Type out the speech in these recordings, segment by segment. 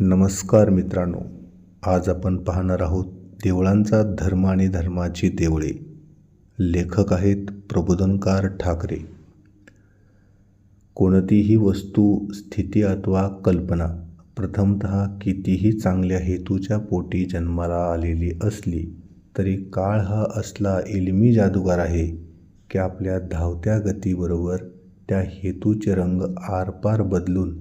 नमस्कार मित्रांनो आज आपण पाहणार आहोत देवळांचा धर्म आणि धर्माची देवळे. लेखक आहेत प्रबोधनकार ठाकरे. कोणतीही वस्तू स्थिती अथवा कल्पना प्रथमत कितीही चांगल्या हेतूच्या पोटी जन्माला आलेली असली तरी काळ हा असला इलमी जादूगार आहे की आपल्या धावत्या गतीबरोबर त्या हेतूचे रंग आरपार बदलून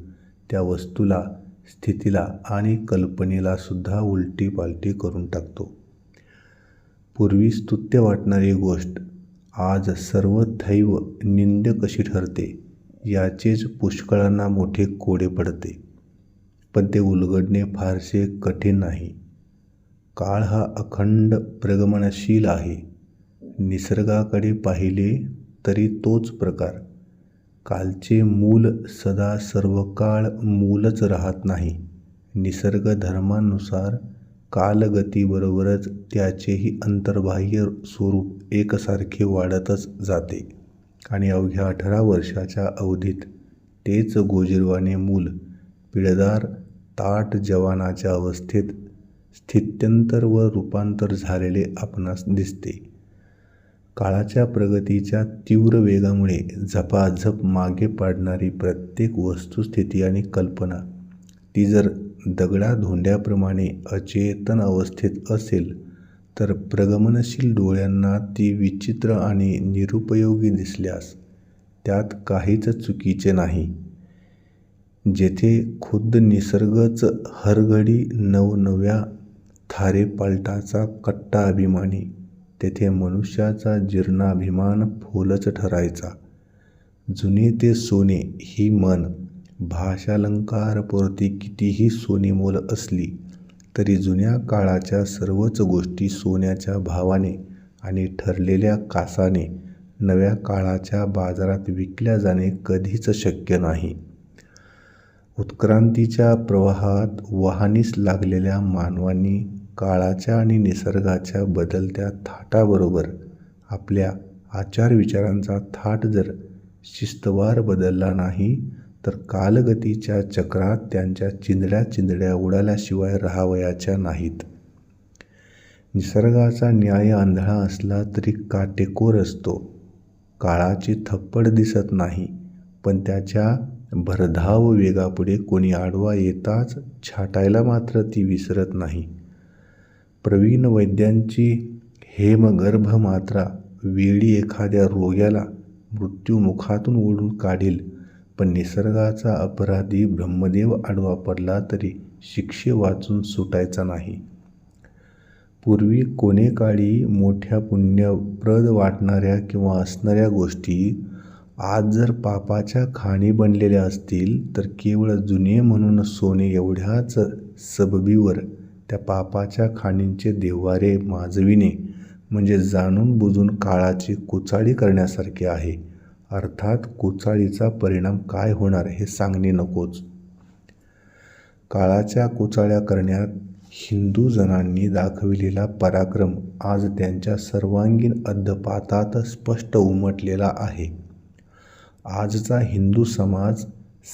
त्या वस्तूला स्थितीला आणि कल्पनेला सुद्धा उलटी पालटी करून टाकतो. पूर्वी स्तुत्य वाटणारी गोष्ट आज सर्वथैव निंद कशी ठरते याचेच पुष्कळांना मोठे कोडे पडते. पण ते उलगडणे फारसे कठीण नाही. काळ हा अखंड प्रगमनशील आहे. निसर्गाकडे पाहिले तरी तोच प्रकार. कालचे मूल सदा सर्व काळ मूलच राहत नाही. निसर्ग धर्मांनुसार कालगतीबरोबरच त्याचेही अंतर्बाह्य स्वरूप एकसारखे वाढतच जाते. आणि अवघ्या अठरा वर्षाच्या अवधीत तेच गोजीरवाणे मूल पिळदार ताट जवानाच्या अवस्थेत स्थित्यंतर व रूपांतर झालेले आपणास दिसते. काळाच्या प्रगतीच्या तीव्र वेगामुळे झपाझप मागे पाडणारी प्रत्येक वस्तुस्थिती आणि कल्पना ती जर दगडा धोंड्याप्रमाणे अचेतन अवस्थेत असेल तर प्रगमनशील डोळ्यांना ती विचित्र आणि निरुपयोगी दिसल्यास त्यात काहीच चुकीचे नाही. जेथे खुद्द निसर्गच हरघडी नवनव्या थारेपालटाचा कट्टा अभिमानी तेथे मनुष्याचा जीर्णाभिमान फोलच ठरायचा. जुने ते सोने ही मन भाषालंकारपुरती कितीही सोनेमोल असली तरी जुन्या काळाच्या सर्वच गोष्टी सोन्याच्या भावाने आणि ठरलेल्या कासाने नव्या काळाच्या बाजारात विकल्या जाणे कधीच शक्य नाही. उत्क्रांतीच्या प्रवाहात वाहनीस लागलेल्या मानवांनी काळाच्या आणि निसर्गाच्या बदलत्या थाटाबरोबर आपल्या आचारविचारांचा थाट जर शिस्तवार बदलला नाही तर कालगतीच्या चक्रात त्यांच्या चिंधड्या चिंधड्या उडाल्याशिवाय राहावयाच्या नाहीत. निसर्गाचा न्याय आंधळा असला तरी काटेकोर असतो. काळाची थप्पड दिसत नाही पण त्याच्या भरधाव वेगापुढे कोणी आडवा येताच छाटायला मात्र ती विसरत नाही. प्रवीण वैद्यांची हेमगर्भ मात्रा वेळी एखाद्या रोग्याला मृत्युमुखातून ओढून काढील. पण निसर्गाचा अपराधी ब्रह्मदेव आडवा पडला तरी शिक्षे वाचून सुटायचा नाही. पूर्वी कोणेकाळी मोठ्या पुण्यप्रद वाटणाऱ्या किंवा असणाऱ्या गोष्टी आज जर पापाच्या खाणी बनलेल्या असतील तर केवळ जुने म्हणून सोने एवढ्याच सबबीवर त्या पापाच्या खाणींचे देव्हारे माजविणे म्हणजे जाणून बुजून काळाची कुचाळी करण्यासारखे आहे. अर्थात कुचाळीचा परिणाम काय होणार हे सांगणे नकोच. काळाच्या कुचाळ्या करण्यात हिंदू जनांनी दाखविलेला पराक्रम आज त्यांच्या सर्वांगीण अद्यपातात स्पष्ट उमटलेला आहे. आजचा हिंदू समाज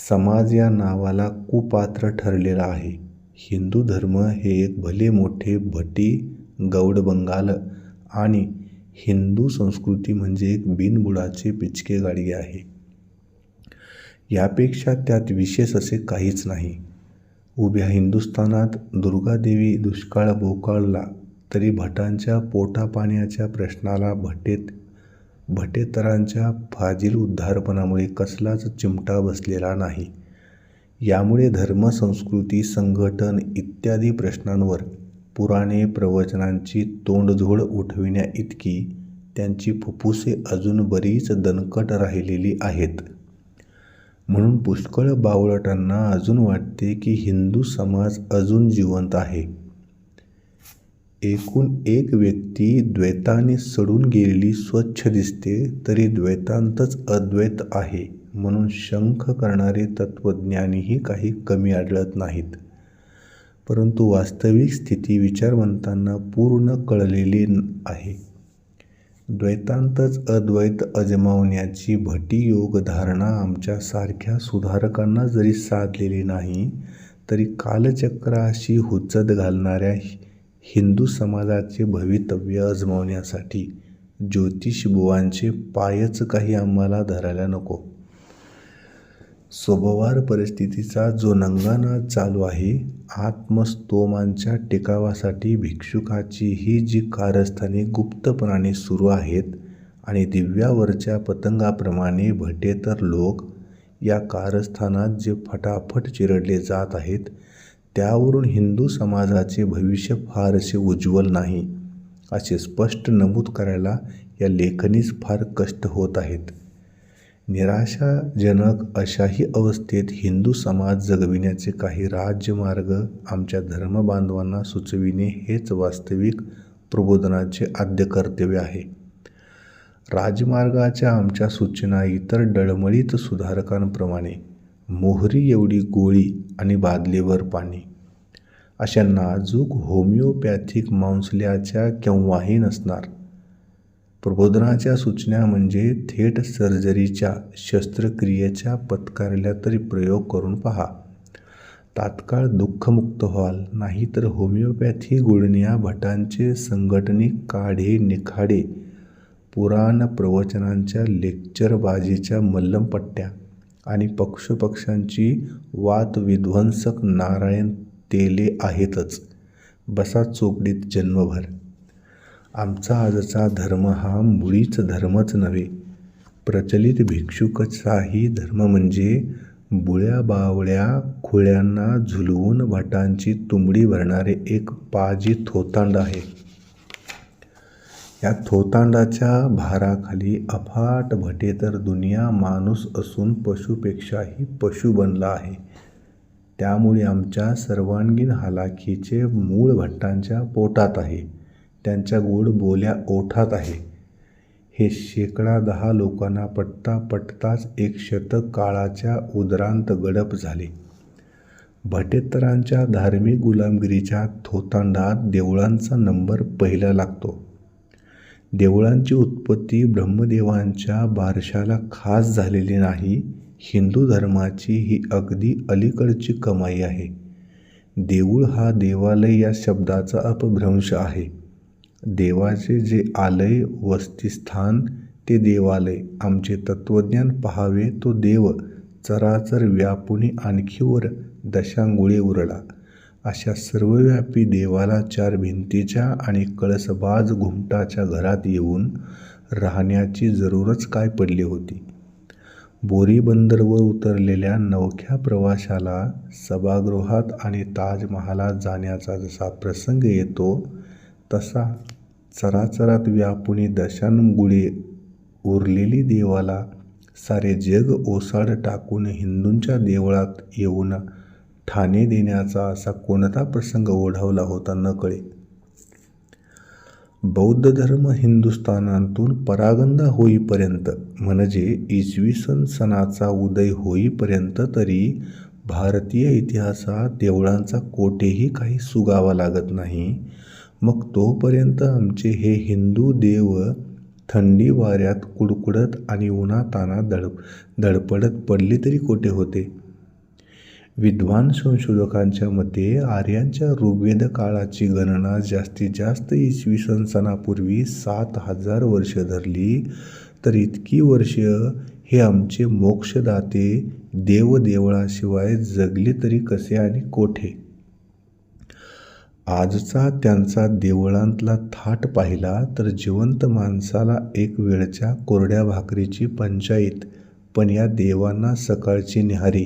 समाज या नावाला कुपात्र ठरलेला आहे. हिंदू धर्म हे एक भले मोठे भटी गौड बंगाल आणि हिंदू संस्कृती म्हणजे एक बिनबुडाचे पिचके गाडगे आहे. यापेक्षा त्यात विशेष असे काहीच नाही. उभ्या हिंदुस्थानात दुर्गादेवी दुष्काळ बोकाळला तरी भटांच्या पोटापाण्याच्या प्रश्नाला भटेत भटेतरांच्या फाजील उद्धारपणामुळे कसलाच चिमटा बसलेला नाही. यामुळे धर्म संस्कृती संघटन इत्यादी प्रश्नांवर पुराणे प्रवचनांची तोंडझोड उठविण्या इतकी त्यांची फुफ्फुसे अजून बरीच दणकट राहिलेली आहेत. म्हणून पुष्कळ बावळटांना अजून वाटते की हिंदू समाज अजून जिवंत आहे. एकूण एक व्यक्ती द्वैताने सडून गेलेली स्वच्छ दिसते तरी द्वैतांतच अद्वैत आहे. म्हणून शंख करणारे तत्त्वज्ञानीही काही कमी आढळत नाहीत. परंतु वास्तविक स्थिती विचारवंतांना पूर्ण कळलेली आहे. द्वैतांतच अद्वैत अजमावण्याची भटी योग धारणा आमच्या सारख्या सुधारकांना जरी साधलेली नाही तरी कालचक्राशी हुज्जत घालणाऱ्या हिंदू समाजाचे भवितव्य अजमावण्यासाठी ज्योतिषबुवांचे पायच काही आम्हाला धरायला नको. स्वभावार परिस्थितीचा जो नंगाना चालू आहे आत्मस्तोमांच्या टिकावासाठी भिक्षुकाची ही जी कारस्थाने गुप्तपणाने सुरू आहेत आणि दिव्यावरच्या पतंगाप्रमाणे भटेतर लोक या कारस्थानात जे फटाफट चिरडले जात आहेत त्यावरून हिंदू समाजाचे भविष्य फारसे उज्ज्वल नाही असे स्पष्ट नमूद करायला या लेखनीस फार कष्ट होत आहेत. निराशाजनक अशाही अवस्थेत हिंदू समाज जगविण्याचे काही राज्यमार्ग आमच्या धर्मबांधवांना सुचविणे हेच वास्तविक प्रबोधनाचे आद्य कर्तव्य आहे. राजमार्गाच्या आमच्या सूचना इतर डळमळीत सुधारकांप्रमाणे मोहरी एवढी गोळी आणि बादलीवर पाणी. अशा नाजूक होमिओपॅथिक मांसल्याच्या केव्हाही नसणार. प्रबोधनाच्या सूचना म्हणजे थेट सर्जरीच्या शस्त्रक्रियेच्या पत्कारल्या तरी प्रयोग करून पहा. तात्काळ दुःखमुक्त व्हाल नाहीतर होमिओपॅथी गुळण्या भटांचे संघटनिक काढे निखाडे. पुराण प्रवचनांच्या लेक्चरबाजीच्या मल्लमपट्ट्या आणि पक्षपक्षांची वादविध्वंसक नारायण तेले आहेतच. बसा चोपडीत जन्मभर. आमचा आजचा धर्म हा मुळीच धर्मच नव्हे. प्रचलित भिक्षुकचाही धर्म म्हणजे बुळ्या बावळ्या खुळ्यांना झुलवून भटांची तुंबडी भरणारे एक पाजी थोतांड आहे. या थोतांडाच्या भाराखाली अफाट भटे तर दुनिया माणूस असून पशुपेक्षाही पशु बनला आहे. त्यामुळे आमच्या सर्वांगीण हालाखीचे मूळ भट्टांच्या पोटात आहे. त्यांच्या गोड बोल्या ओठात आहे. हे शेकडा दहा लोकांना पटता पटताच एक शतक काळाच्या उदरांत गडप झाले. भटेतरांच्या धार्मिक गुलामगिरीच्या थोतांडात देवळांचा नंबर पहिला लागतो. देवळांची उत्पत्ती ब्रह्मदेवांच्या बारशाला खास झालेली नाही हिंदू धर्माची ही अगदी अलीकडची कमाई आहे. देऊळ हा देवालय या शब्दाचा अपभ्रंश आहे. देवाचे जे आलय वस्तीस्थान ते देवालय. आमचे तत्त्वज्ञान पहावे तो देव चराचर व्यापुनी आणखीवर दशांगुळे उरला. अशा सर्वव्यापी देवाला चार भिंतीच्या आणि कळसबाज घुमटाच्या घरात येऊन राहण्याची जरूरच काय पडली होती. बोरीबंदरवर उतरलेल्या नवख्या प्रवाशाला सभागृहात आणि ताजमहालात जाण्याचा जसा प्रसंग येतो तसा चराचरात व्यापुनी दशानगुळे उरलेली देवाला सारे जग ओसाड टाकून हिंदूंच्या देवळात येऊन ठाणे देण्याचा असा कोणता प्रसंग ओढावला होता न कळे बौद्ध धर्म हिंदुस्थानातून परागंदा होईपर्यंत म्हणजे इसवी सन सणाचा उदय होईपर्यंत तरी भारतीय इतिहासात देवळांचा कोठेही काही सुगावा लागत नाही. मग तोपर्यंत आमचे हे हिंदू देव थंडी वाऱ्यात कुडकुडत आणि उन्हाताना धड धडपडत पडले तरी कोठे होते. विद्वान संशोधकांच्या मते आर्यांच्या ऋग्वेद काळाची गणना जास्तीत जास्त इसवी सन सणापूर्वी सात हजार वर्ष धरली तर इतकी वर्ष हे आमचे मोक्षदाते देवदेवळाशिवाय जगले तरी कसे आणि कोठे? आजचा त्यांचा देवळांतला थाट पाहिला तर जिवंत माणसाला एक वेळच्या कोरड्या भाकरीची पंचाईत पण या देवांना सकाळची न्याहारी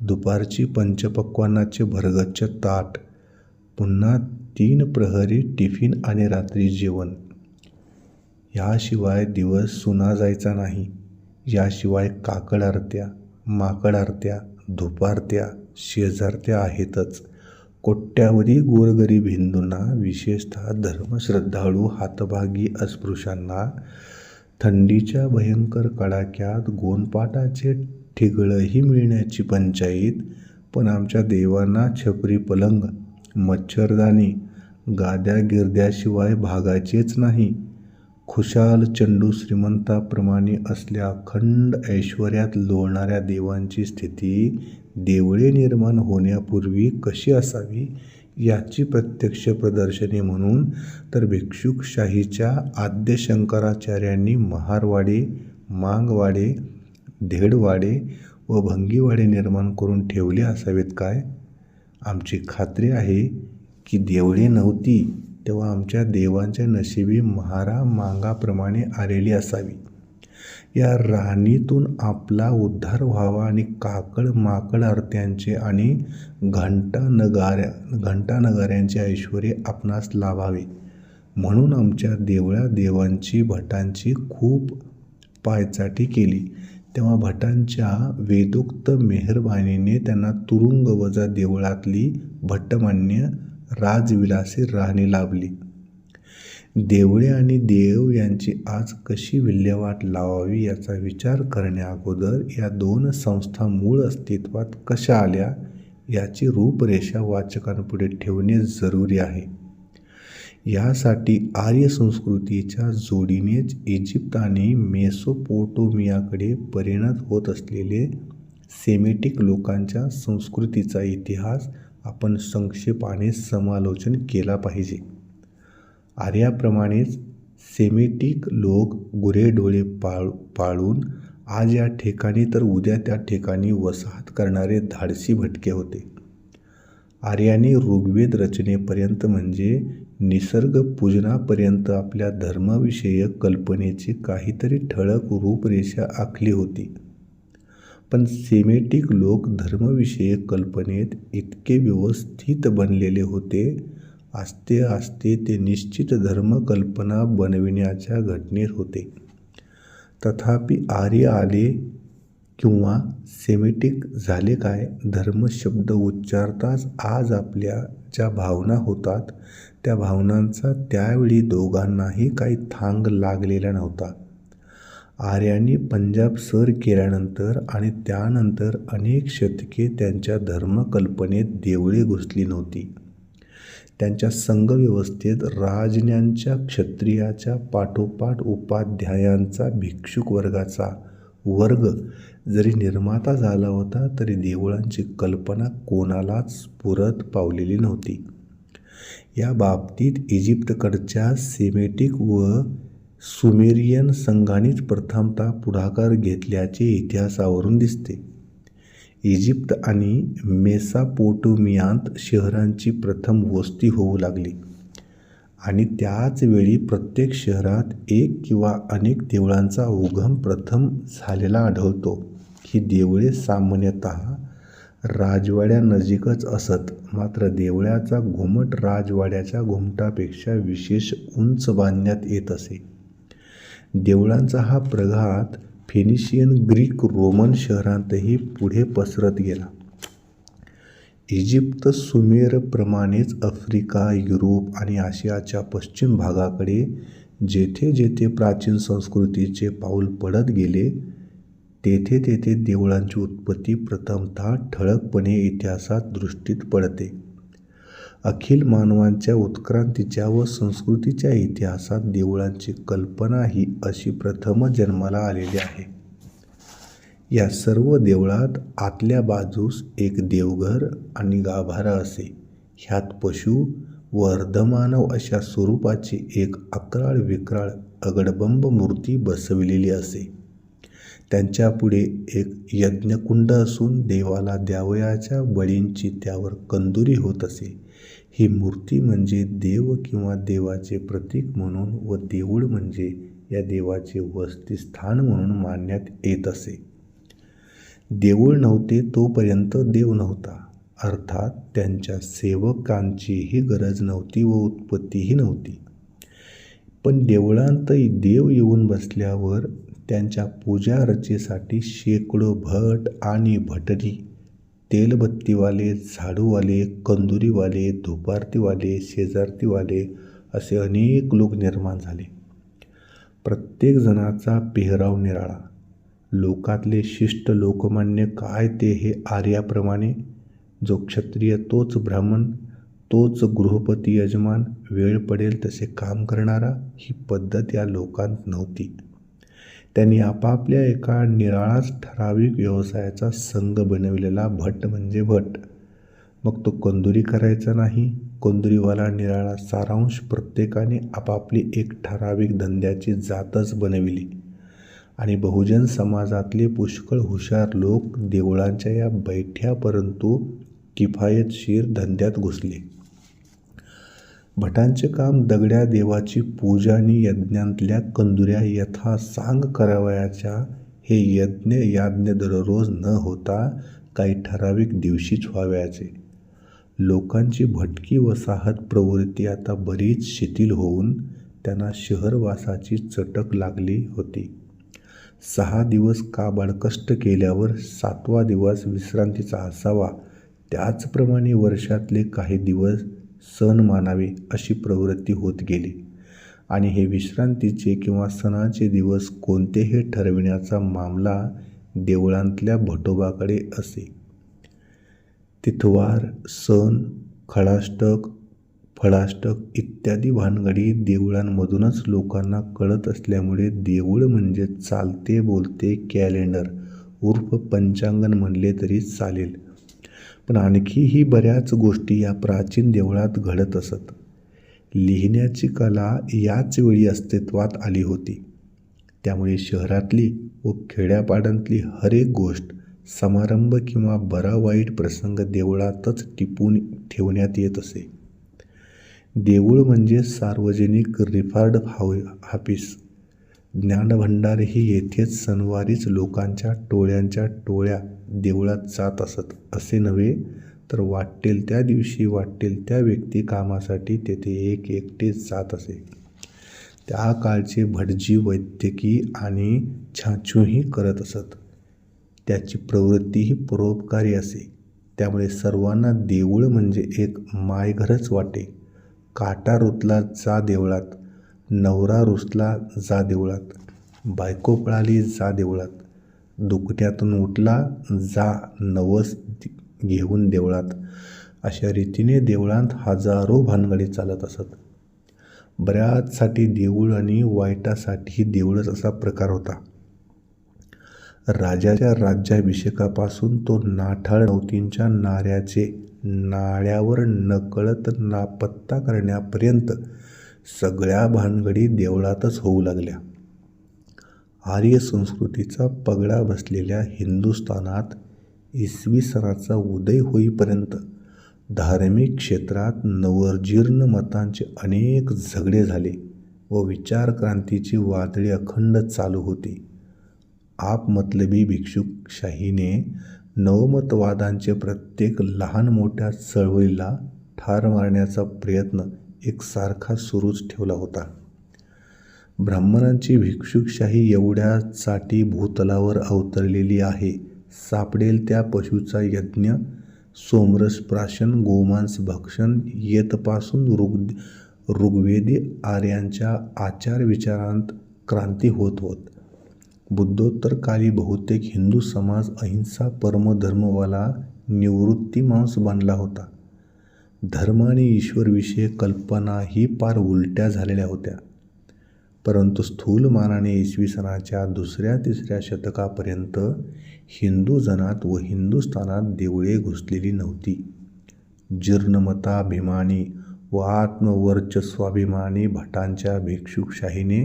दुपारची पंचपक्वानाचे भरगच्च ताट पुन्हा तीन प्रहरी टिफिन आणि रात्री जेवण. याशिवाय दिवस सुना जायचा नाही. याशिवाय काकड आरत्या माकड आरत्या धुपारत्या शेजारत्या आहेतच. कोट्यावधी गोरगरीब हिंदूंना विशेषतः धर्मश्रद्धाळू हातभागी अस्पृश्यांना थंडीच्या भयंकर कडाक्यात गोंदपाटाचे ठिगळंही मिळण्याची पंचाईत पण आमच्या देवांना छपरी पलंग मच्छरदाणी गाद्या गिरद्याशिवाय भागाचेच नाही. खुशाल चंडू श्रीमंताप्रमाणे असल्या अखंड ऐश्वर्यात लोळणाऱ्या देवांची स्थिती देवळे निर्माण होण्यापूर्वी कशी असावी याची प्रत्यक्ष प्रदर्शने म्हणून तर भिक्षुकशाहीच्या आद्य शंकराचार्यांनी महारवाडे मांगवाडे धेडवाडे व भंगीवाडे निर्माण करून ठेवले असावेत काय? आमची खात्री आहे की देवळे नव्हती तेव्हा आमच्या देवांच्या नशिबी महारा मांगाप्रमाणे आलेली असावी. या राणीतून आपला उद्धार व्हावा आणि काकड माकड आरत्यांचे आणि घंटा नगाऱ्या घंटा नगाऱ्यांचे ऐश्वर आपणास लाभावे. म्हणून आमच्या देवळा देवांची भटांची खूप पायचाटी केली. तेव्हा भटांच्या वेदोक्त मेहरबानीने त्यांना तुरुंग वजा देवळातली भट्टमान्य राजविलासी राहणी लाभली. देवळे आणि देव यांची आज कशी विल्हेवाट लावावी याचा विचार करण्याअगोदर या दोन संस्था मूळ अस्तित्वात कशा आल्या याची रूपरेषा वाचकांपुढे ठेवणे जरुरी आहे. यासाठी आर्य संस्कृतीच्या जोडीनेच इजिप्त आणि मेसोपोटोमियाकडे परिणत होत असलेले सेमेटिक लोकांच्या संस्कृतीचा इतिहास आपण संक्षेपाने समालोचन केला पाहिजे. आर्याप्रमाणेच सेमेटिक लोक गुरेढोळे पाळ पाळून आज या ठिकाणी तर उद्या त्या ठिकाणी वसाहत करणारे धाडसी भटके होते. आर्याने ऋग्वेद रचनेपर्यंत म्हणजे निसर्ग पूजनापर्यंत आपल्या धर्मविषयक कल्पनेची काहीतरी ठळक रूपरेषा आखली होती. पण सेमेटिक लोक धर्मविषयक कल्पनेत इतके व्यवस्थित बनलेले होते आस्ते आस्ते ते निश्चित धर्मकल्पना बनविण्याच्या घटनेत होते. तथापि आर्य आले किंवा सेमेटिक झाले काय? धर्मशब्द उच्चारताच आज आपल्या ज्या भावना होतात त्या भावनांचा त्यावेळी दोघांनाही काही थांग लागलेला नव्हता. आर्यांनी पंजाब सर केल्यानंतर आणि त्यानंतर अनेक शतके त्यांच्या धर्मकल्पनेत देवळे घुसली नव्हती. त्यांच्या संघव्यवस्थेत राजन्यांच्या क्षत्रियाच्या पाठोपाठ उपाध्यायांचा भिक्षुक वर्गाचा वर्ग जरी निर्माता झाला होता तरी देवळांची कल्पना कोणालाच पुरत पावलेली नव्हती. या बाबतीत इजिप्तकडच्या सेमेटिक व सुमेरियन संघानेच प्रथमतः पुढाकार घेतल्याचे इतिहासावरून दिसते. इजिप्त आणि मेसापोटोमियांत शहरांची प्रथम वस्ती होऊ लागली. आणि त्याच वेळी प्रत्येक शहरात एक किंवा अनेक देवळांचा उगम प्रथम झालेला आढळतो. ही देवळे सामान्यतः राजवाड्यानजीकच असत. मात्र देवळाचा घुमट राजवाड्याच्या घुमटापेक्षा विशेष उंच बांधण्यात येत असे. देवळांचा हा प्रघात फेनिशियन ग्रीक रोमन शहरांतही पुढे पसरत गेला. इजिप्त सुमेरप्रमाणेच आफ्रिका युरोप आणि आशियाच्या पश्चिम भागाकडे जेथे जेथे प्राचीन संस्कृतीचे पाऊल पडत गेले तेथे तेथे देवळांची उत्पत्ती प्रथमतः ठळकपणे इतिहासात दृष्टीत पडते. अखिल मानवांच्या उत्क्रांतीच्या व संस्कृतीच्या इतिहासात देवळांची कल्पना ही अशी प्रथम जन्माला आलेली आहे. या सर्व देवळात आतल्या बाजूस एक देवघर आणि गाभारा असे. ह्यात पशु व अर्धमानव अशा स्वरूपाची एक अकराळ विक्राळ अगडबंब मूर्ती बसविलेली असे. त्यांच्यापुढे एक यज्ञकुंड असून देवाला द्यावयाच्या बळींची त्यावर कंदुरी होत असे. ही मूर्ती म्हणजे देव किंवा देवाचे प्रतीक म्हणून व देऊळ म्हणजे या देवाचे वस्तीस्थान म्हणून मानण्यात येत असे. देऊळ नव्हते तोपर्यंत देव नव्हता. अर्थात त्यांच्या सेवकांचीही गरज नव्हती व उत्पत्तीही नव्हती. पण देवळांतही देव येऊन बसल्यावर त्यांच्या पूजा रचेसाठी शेकडो भट आणि भटरी तेलबत्तीवाले झाडूवाले कंदुरीवाले धुपारतीवाले शेजारतीवाले असे अनेक लोक निर्माण झाले. प्रत्येक जणाचा पेहराव निराळा. लोकातले शिष्ट लोकमान्य काय ते हे आर्याप्रमाणे? जो क्षत्रिय तोच ब्राह्मण तोच गृहपती यजमान वेळ पडेल तसे काम करणारा ही पद्धत या लोकांत नव्हती. त्यांनी आपापल्या एका निराळाच ठराविक व्यवसायाचा संघ बनविलेला भट म्हणजे भट. मग तो कंदुरी करायचा नाही? कंदुरीवाला निराळा सारांश प्रत्येकाने आपापली एक ठराविक धंद्याची जातच बनविली. आणि बहुजन समाजातले पुष्कळ हुशार लोक देवळांच्या या बैठ्या परंतु किफायतशीर धंद्यात घुसले. भटांचे काम दगड्या देवाची पूजा आणि यज्ञांतल्या कंदुऱ्या यथा सांग करावयाच्या हे यज्ञ याज्ञ दररोज न होता काही ठराविक दिवशीच व्हावयाचे. लोकांची भटकी वसाहत प्रवृत्ती आता बरीच शिथिल होऊन त्यांना शहरवासाची चटक लागली होती. सहा दिवस काबाड कष्ट केल्यावर सातवा दिवस विश्रांतीचा असावा. त्याचप्रमाणे वर्षातले काही दिवस सण मानावे अशी प्रवृत्ती होत गेली. आणि हे विश्रांतीचे किंवा सणाचे दिवस कोणते हे ठरविण्याचा मामला देवळांतल्या भटोबाकडे असे. तिथवार सण खळाष्टक फळाष्टक इत्यादी भानगडी देवळांमधूनच लोकांना कळत असल्यामुळे देऊळ म्हणजे चालते बोलते कॅलेंडर. उर्फ पंचांगण म्हणले तरी चालेल. पण आणखीही बऱ्याच गोष्टी या प्राचीन देवळात घडत असत. लिहिण्याची कला याच वेळी अस्तित्वात आली होती. त्यामुळे शहरातली व खेड्यापाड्यांतली हरेक गोष्ट समारंभ किंवा बरा वाईट प्रसंग देवळातच टिपून ठेवण्यात येत असे. देऊळ म्हणजे सार्वजनिक रिफार्ड हाव हापीस ज्ञानभंडार ही येथेच सणवारीच लोकांच्या टोळ्यांच्या टोळ्या देवळात जात असत असे नव्हे तर वाटेल त्या दिवशी वाटेल त्या व्यक्ती कामासाठी तेथे एक एकटेच जात असे. त्या काळचे भटजी वैद्यकी आणि छाछूही करत असत. त्याची प्रवृत्तीही परोपकारी असे. त्यामुळे सर्वांना देऊळ म्हणजे एक मायघरच वाटे. काटा रुतला जा देवळात नवरा रुसला जा देवळात बायको पळाली जा देवळात. दुकट्यातून उठला जा नवस घेऊन देवळात. अशा रीतीने देवळात हजारो भानगडी चालत असत. बऱ्याचसाठी देऊळ आणि वाईटासाठी देऊळच असा प्रकार होता. राजाच्या राज्याभिषेकापासून तो नाठाळ नवतींच्या नाऱ्याचे नाळ्यावर नकळत नापत्ता करण्यापर्यंत सगळ्या भानगडी देवळातच होऊ लागल्या. आर्य संस्कृतीचा पगडा बसलेल्या हिंदुस्थानात इसवी सणाचा उदय होईपर्यंत धार्मिक क्षेत्रात नवजीर्ण मतांचे अनेक झगडे झाले व विचारक्रांतीची वादळी अखंड चालू होती. आपमतलबी भिक्षुकशाहीने नवमतवादांचे प्रत्येक लहान मोठ्या चळवळीला ठार मारण्याचा प्रयत्न एकसारखा सुरूच ठेवला होता. ब्राह्मणांची भिक्षुकशाही एवढ्यासाठी भूतलावर अवतरलेली आहे. सापडेल त्या पशूचा यज्ञ सोमरस प्राशन गोमांस भक्षण येतपासून ऋग ऋग्वेदी आर्यांच्या आचार विचारांत क्रांती होत होत. बुद्धोत्तर काली बहुतेक हिंदू समाज अहिंसा परमधर्मवाला निवृत्ती मांस होता. धर्म आणि ईश्वरविषयी कल्पना ही पार उलट्या झालेल्या होत्या. परंतु स्थूलमानाने इसवी सणाच्या दुसऱ्या तिसऱ्या शतकापर्यंत हिंदू जनात व हिंदुस्थानात देवळे घुसलेली नव्हती. जीर्णमताभिमानी व आत्मवर्चस्वाभिमानी भटांच्या भिक्षुकशाहीने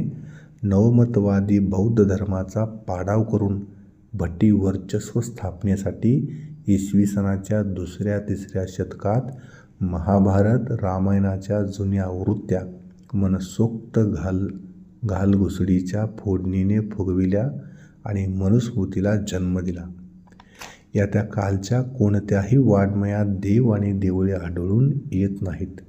नवमतवादी बौद्ध धर्माचा पाडाव करून भट्टी वर्चस्व स्थापनेसाठी इसवी सणाच्या दुसऱ्या तिसऱ्या शतकात महाभारत रामायणाच्या जुन्या आवृत्त्या मनसोक्त घाल घालघुसडीच्या फोडणीने फुगविल्या आणि मनुस्मृतीला जन्म दिला. या त्या कालच्या कोणत्याही वाड्मयात देव आणि देवळे आढळून येत नाहीत.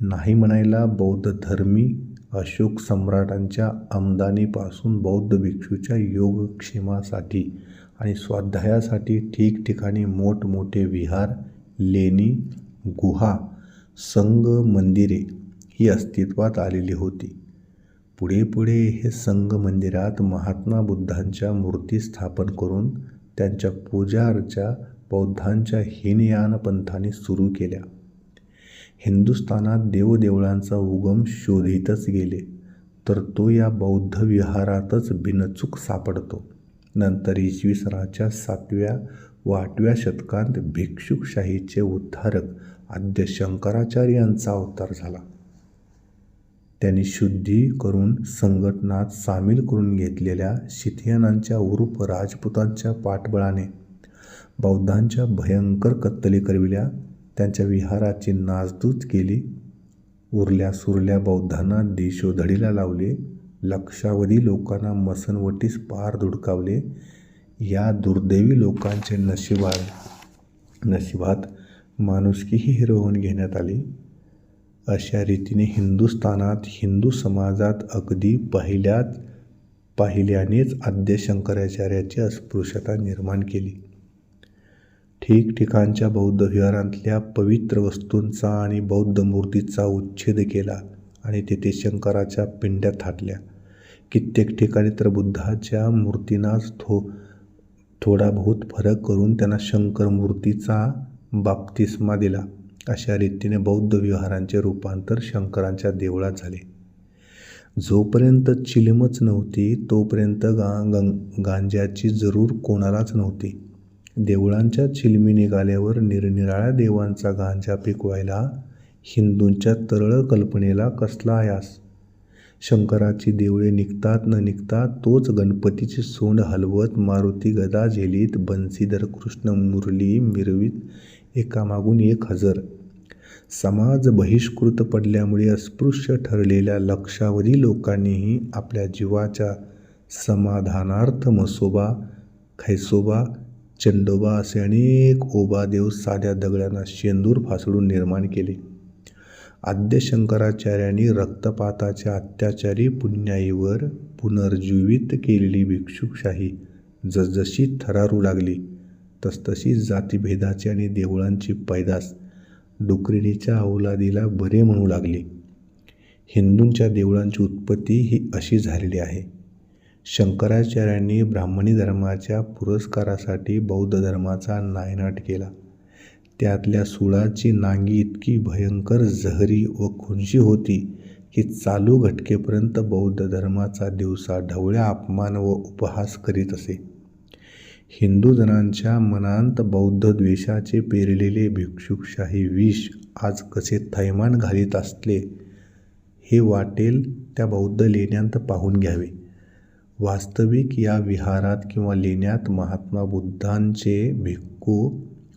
नाही म्हणायला बौद्ध धर्मी अशोक सम्राटांच्या आमदानीपासून बौद्ध भिक्षूच्या योगक्षेमासाठी आणि स्वाध्यायासाठी ठिकठिकाणी मोठमोठे विहार लेणी गुहा संघ मंदिरे ही अस्तित्वात आलेली होती. पुढे पुढे हे संघ मंदिरात महात्मा बुद्धांच्या मूर्ती स्थापन करून त्यांच्या पूजाअर्चा बौद्धांच्या हीनयान पंथाने सुरू केल्या. हिंदुस्थानात देवदेवळांचा उगम शोधितच गेले तर तो या बौद्ध विहारातच बिनचूक सापडतो. नंतर इसवी सनाच्या सातव्या व आठव्या शतकांत भिक्षुकशाहीचे उद्धारक आद्य शंकराचार्यांचा अवतार झाला. त्यांनी शुद्धी करून संघटनात सामील करून घेतलेल्या शिथियनांच्या उर्फ राजपुतांच्या पाठबळाने बौद्धांच्या भयंकर कत्तली करविल्या त्यांच्या विहाराची नासधूस केली उरल्या सुरल्या बौद्धांना देशोधडीला लावले लक्षावधी लोकांना मसनवटीस पार धुडकावले या दुर्दैवी लोकांचे नशिबात नशिबात माणुसकीही हिरवून घेण्यात आली. अशा रीतीने हिंदुस्थानात हिंदू समाजात अगदी पहिल्याच पाहिल्यानेच आद्य शंकराचार्याची अस्पृश्यता निर्माण केली. ठिकठिकाणच्या बौद्ध विहारांतल्या पवित्र वस्तूंचा आणि बौद्ध मूर्तीचा उच्छेद केला आणि तेथे शंकराच्या पिंड्या थाटल्या. कित्येक ठिकाणी तर बुद्धाच्या मूर्तींनाच थो थोडा बहुत फरक करून त्यांना शंकर मूर्तीचा बाप्तिस्मा दिला. अशा रीतीने बौद्ध विहारांचे रूपांतर शंकरांच्या देवळात झाले. जोपर्यंत चिलमच नव्हती तोपर्यंत गा गं गांज्याची जरूर कोणालाच नव्हती. देवळांच्या चिलमी निघाल्यावर निरनिराळ्या देवांचा गांजा पिकवायला हिंदूंच्या तरळ कल्पनेला कसला आयास शंकराची देवळे निघतात न निघता तोच गणपतीची सोंड हलवत मारुती गदा झेलीत बन्सीधर कृष्ण मुरली मिरवीत एकामागून एक हजर. समाज बहिष्कृत पडल्यामुळे अस्पृश्य ठरलेल्या लक्षावधी लोकांनीही आपल्या जीवाच्या समाधानार्थ मसोबा खैसोबा चंडोबा असे अनेक ओबादेव साध्या दगडांना शेंदूर फासडून निर्माण केले. आद्य शंकराचार्यांनी रक्तपाताच्या अत्याचारी पुण्याईवर पुनर्जीवित केलेली भिक्षुकशाही जसजशी थरारू लागली तसतशी जातीभेदाची आणि देवळांची पैदास डुकरिणीच्या अवलादीला बरे म्हणू लागली. हिंदूंच्या देवळांची उत्पत्ती ही अशी झालेली आहे. शंकराचार्यांनी ब्राह्मणी धर्माच्या पुरस्कारासाठी बौद्ध धर्माचा नायनाट केला. त्यातल्या सुळाची नांगी इतकी भयंकर जहरी व खुंशी होती की चालू घटकेपर्यंत बौद्ध धर्माचा दिवसा ढवळ्या अपमान व उपहास करीत असे. हिंदू जनांच्या मनांत बौद्ध द्वेषाचे पेरलेले भिक्षुकशाही विष आज कसे थैमान घालीत असले हे वाटेल त्या बौद्ध लेण्यांत पाहून घ्यावे. वास्तविक या विहारात किंवा लेण्यात महात्मा बुद्धांचे भिक्खू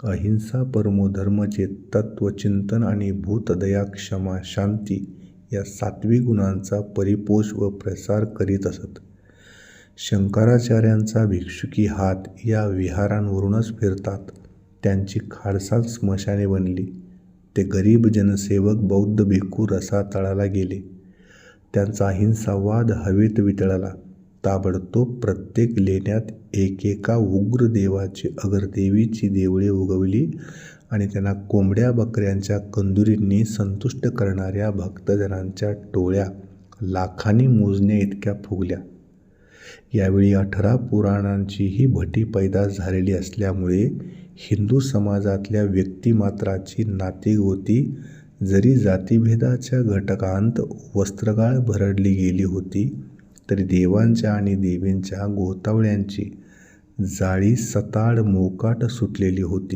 अहिंसा परमोधर्मचे तत्त्वचिंतन आणि भूतदया क्षमा शांती या सात्विक गुणांचा परिपोष व प्रसार करीत असत. शंकराचार्यांचा भिक्षुकी हात या विहारांवरूनच फिरतात. त्यांची खाडसाल स्मशाने बनली. ते गरीब जनसेवक बौद्ध भिक्खू रसातळाला गेले. त्यांचा अहिंसावाद हवेत वितळला. ताबडतोब प्रत्येक लेण्यात एकेका उग्र देवाची अगरदेवीची देवळे उगवली आणि त्यांना कोंबड्या बकऱ्यांच्या कंदुरींनी संतुष्ट करणाऱ्या भक्तजनांच्या टोळ्या लाखांनी मोजण्या इतक्या फुगल्या. यावेळी अठरा पुराणांचीही भटी पैदास झालेली असल्यामुळे हिंदू समाजातल्या व्यक्तिमात्राची नातीगोती जरी जातीभेदाच्या घटकांत वस्त्रगाळ भरडली गेली होती तरी देवांच्या आणि देवींच्या गोतावळ्यांची जाळी सताड मोकाट सुटलेली होती.